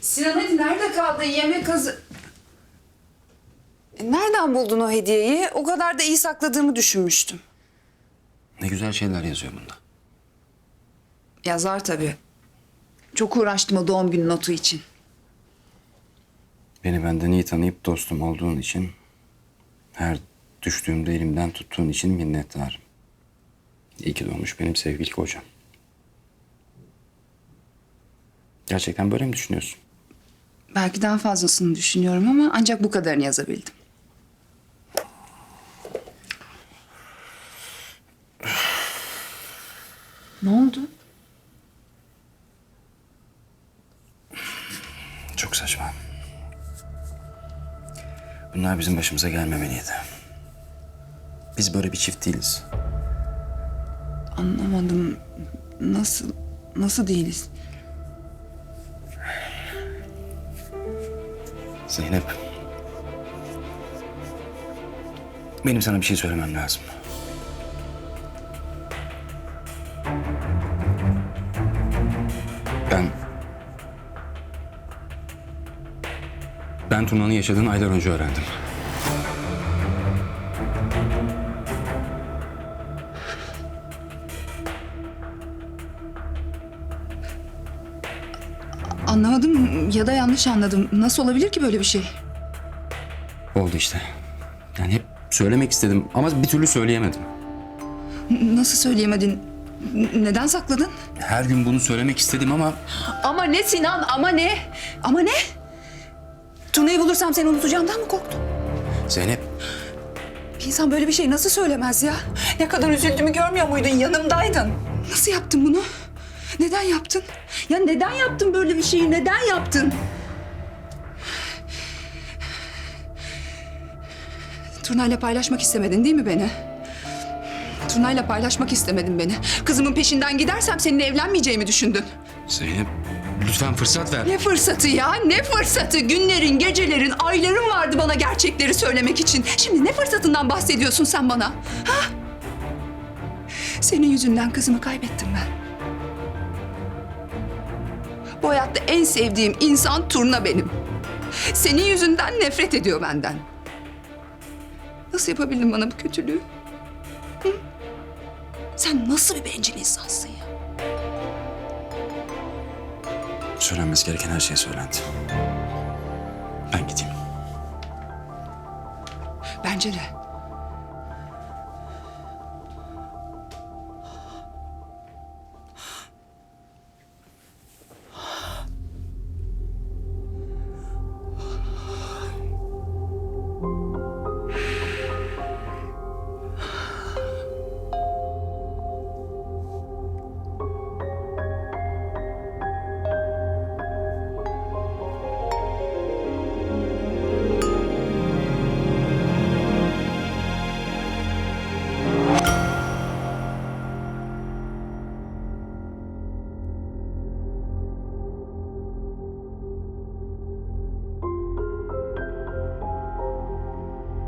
Sinan hadi nerede kaldı yemek hazır... E, Nereden buldun o hediyeyi? O kadar da iyi sakladığımı düşünmüştüm. Ne güzel şeyler yazıyor bunda. Yazar tabii. Çok uğraştım o doğum günü notu için. Beni benden iyi tanıyıp dostum olduğun için... ...her düştüğümde elimden tuttuğun için minnettarım. İyi ki doğmuş benim sevgili kocam. Gerçekten böyle mi düşünüyorsun? Belki daha fazlasını düşünüyorum ama ancak bu kadarını yazabildim. Ne oldu? Çok saçma. Bunlar bizim başımıza gelmemeliydi. Biz böyle bir çift değiliz. Anlamadım. Nasıl, nasıl değiliz? Zeynep. Benim sana bir şey söylemem lazım. Ben... Ben Tuna'nın yaşadığını aylar önce öğrendim. Anlamadım ya da yanlış anladım. Nasıl olabilir ki böyle bir şey? Oldu işte. Yani hep söylemek istedim ama bir türlü söyleyemedim. Nasıl söyleyemedin? Neden sakladın? Her gün bunu söylemek istedim ama Ama ne Sinan, ama ne? Ama ne? Tuna'yı bulursam seni unutacağımdan mı korktun? Zeynep Bir insan böyle bir şey nasıl söylemez ya? Ne kadar üzüldüğümü görmüyor muydun? Yanımdaydın. Nasıl yaptın bunu? Neden yaptın? Ya neden yaptın böyle bir şeyi? Neden yaptın? Turnayla paylaşmak istemedin değil mi beni? Turnayla paylaşmak istemedin beni. Kızımın peşinden gidersem seninle evlenmeyeceğimi düşündün. Zeynep lütfen fırsat ver. Ne fırsatı ya? Ne fırsatı? Günlerin, gecelerin, ayların vardı bana gerçekleri söylemek için. Şimdi ne fırsatından bahsediyorsun sen bana? Ha? Senin yüzünden kızımı kaybettim ben. Bu hayatta en sevdiğim insan Turna benim. Senin yüzünden nefret ediyor benden. Nasıl yapabildin bana bu kötülüğü? Hı? Sen nasıl bir bencil insansın ya? Söylenmesi gereken her şey söylendi. Ben gideyim. Bence de.